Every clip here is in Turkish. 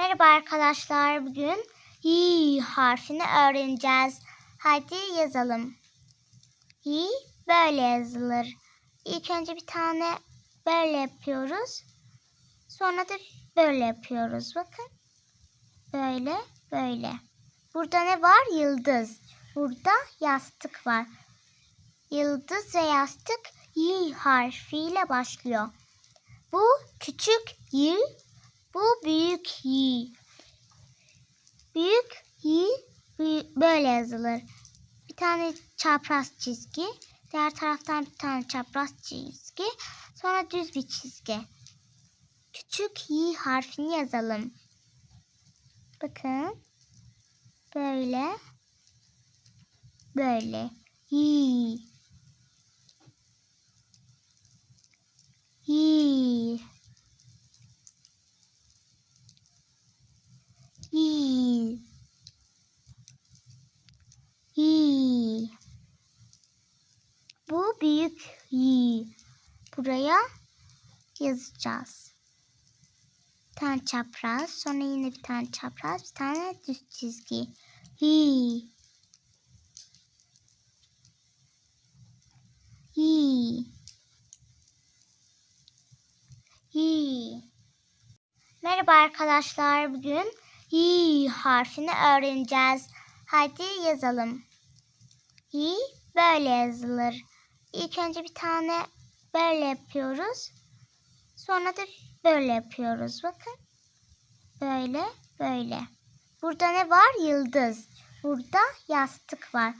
Merhaba arkadaşlar. Bugün Y harfini öğreneceğiz. Hadi yazalım. Y böyle yazılır. İlk önce bir tane böyle yapıyoruz. Sonra da böyle yapıyoruz. Bakın. Böyle, böyle. Burada ne var? Yıldız. Burada yastık var. Yıldız ve yastık Y harfiyle başlıyor. Bu küçük Y, bu büyük Y. Büyük büyü- böyle yazılır. Bir tane çapraz çizgi, diğer taraftan bir tane çapraz çizgi, sonra düz bir çizgi. Küçük Y harfini yazalım. Bakın. Böyle. Böyle. Y. Y. Y. Y. Bu büyük Y. Buraya yazacağız. Bir tane çapraz, sonra yine bir tane çapraz, bir tane düz çizgi. Y. Y. Y. Merhaba arkadaşlar. Bugün Y harfini öğreneceğiz. Hadi yazalım. Y böyle yazılır. İlk önce bir tane böyle yapıyoruz. Sonra da böyle yapıyoruz. Bakın. Böyle, böyle. Burada ne var? Yıldız. Burada yastık var.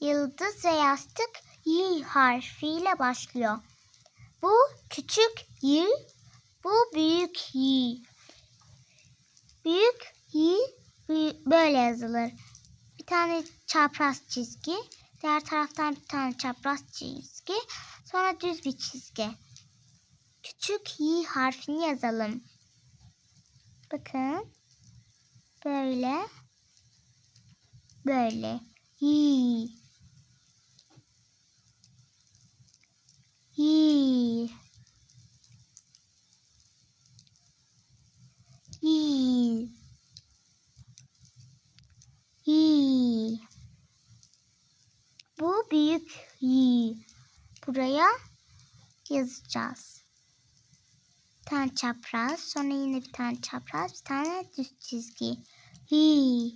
Yıldız ve yastık Y harfiyle başlıyor. Bu küçük Y, bu büyük Y. Büyük Y böyle yazılır. Bir tane çapraz çizgi, diğer taraftan bir tane çapraz çizgi, sonra düz bir çizgi. Küçük Y harfini yazalım. Bakın. Böyle. Böyle. Y. Y. Y. Bu büyük Y. Buraya yazacağız. Bir tane çapraz, sonra yine bir tane çapraz, bir tane düz çizgi. Y.